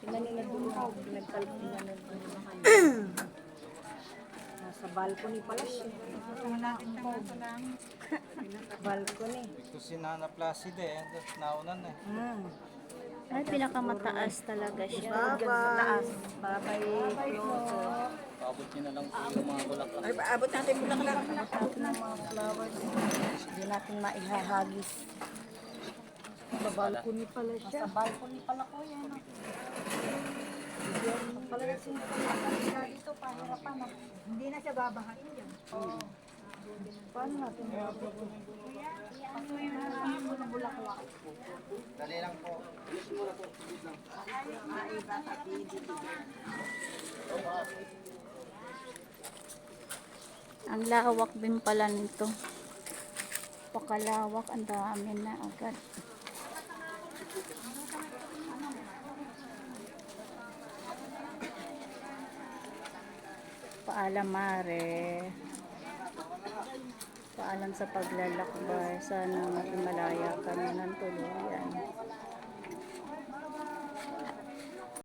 Tingnan nila doon. Nagkalping na nag Nasa balcony pala siya. balcony. Ito si Nana Placide eh. Naunan eh. Hmm. Ay, pinakamataas talaga siya. Taas. Para kay closer. Paabot niyo na lang po yung mga bulaklak. Ay, paabot natin lang. Paabot natin ng mga flowers. Hindi natin maihahagis. Sa balcony pala siya. Sa balcony pala ko yan. Pala na dito, pahirapan na. Hindi na siya babahain yan. Oo. Paano natin babahain? Paano yung mga ng bulaklak? Dali lang po. Ang lawak din pala nito. Pakalawak, ang dami na agad. Paalam mare. Paalam sa paglalakbay. Sana malaya